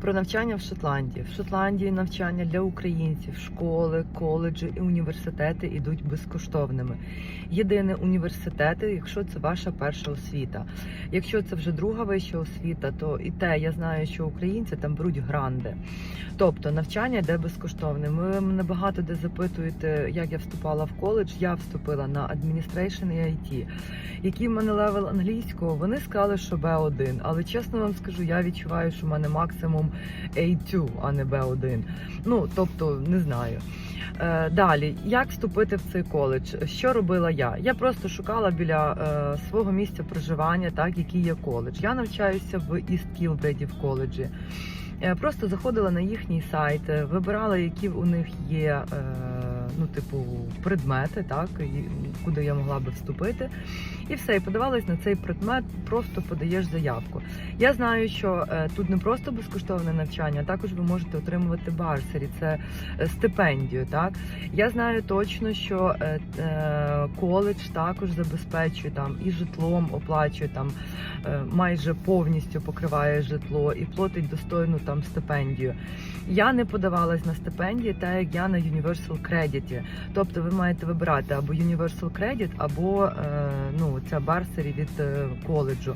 Про навчання в Шотландії. В Шотландії навчання для українців, школи, коледжі і університети йдуть безкоштовними. Єдине університети, якщо це ваша перша освіта. Якщо це вже друга вища освіта, то і те я знаю, що українці там беруть гранди. Тобто навчання йде безкоштовне. Ви мене багато де запитуєте, як я вступала в коледж. Я вступила на Administration і IT. Який в мене левел англійського? Вони сказали, що B1, але чесно вам скажу, я відчуваю, що в мене максимум A2, а не B1. Ну тобто не знаю. Е, Далі, як вступити в цей коледж? Що робила я? Я просто шукала біля е, свого місця проживання, так який є коледж. Я навчаюся в East Kilbride в коледжі. Е, Просто заходила на їхній сайт, е, вибирала, які у них є е, ну, типу, предмети, так, і куди я могла би вступити. І все, і подавалась на цей предмет, просто подаєш заявку. Я знаю, що е, тут не просто безкоштовне навчання, а також ви можете отримувати барсері, це е, стипендію. Так я знаю точно, що е, коледж також забезпечує там і житлом оплачує там майже повністю покриває житло і платить достойну там стипендію. Я не подавалась на стипендії, так як я на Universal Credit. Тобто ви маєте вибирати або Universal Credit, або е, ну ця барсері від е, коледжу.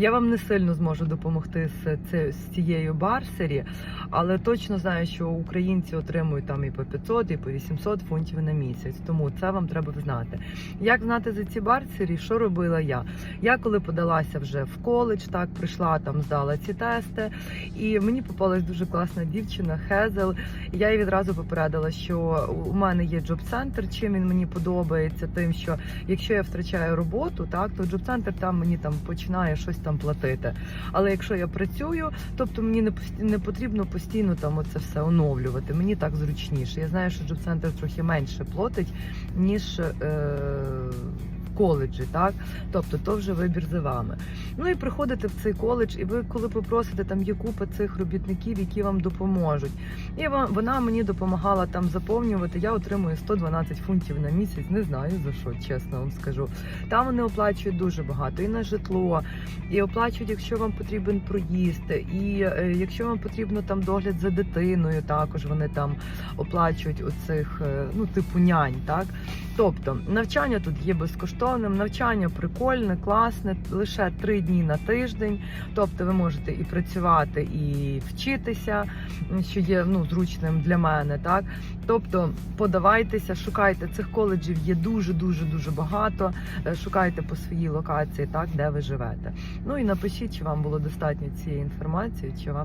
Я вам не сильно зможу допомогти з цією барсері, але точно знаю, що українці отримують там і по 500, і по 800 фунтів на місяць. Тому це вам треба знати. Як знати за ці барсері? Що робила я? Я коли подалася вже в коледж, так прийшла там, здала ці тести, і мені попалась дуже класна дівчина Хезел. Я їй відразу попередила, що у мене є джоб-центр. Чим він мені подобається, тим, що якщо я втрачаю роботу, так то джоб-центр там мені там починає щось там платити. Але якщо я працюю, тобто мені не не потрібно постійно там оце все оновлювати. Мені так зручніше. Я знаю, що джоб-центр трохи менше платить, ніж. Е- коледжі, так тобто то вже вибір за вами. Ну і приходите в цей коледж, і ви, коли попросите, там є купа цих робітників, які вам допоможуть. І вона мені допомагала там заповнювати. Я отримую 112 фунтів на місяць. Не знаю за що, чесно вам скажу. Там вони оплачують дуже багато і на житло, і оплачують, якщо вам потрібен проїзд, і е, якщо вам потрібно там догляд за дитиною, також вони там оплачують оцих, е, ну типу нянь, так. Тобто навчання тут є безкоштовним, навчання прикольне, класне, лише три дні на тиждень. Тобто ви можете і працювати, і вчитися, що є ну зручним для мене. Так, тобто подавайтеся, шукайте цих коледжів. Є дуже дуже дуже багато. Е, Шукайте по своїй локації, так де ви живете. Ну і напишіть, чи вам було достатньо цієї інформації, чи вам.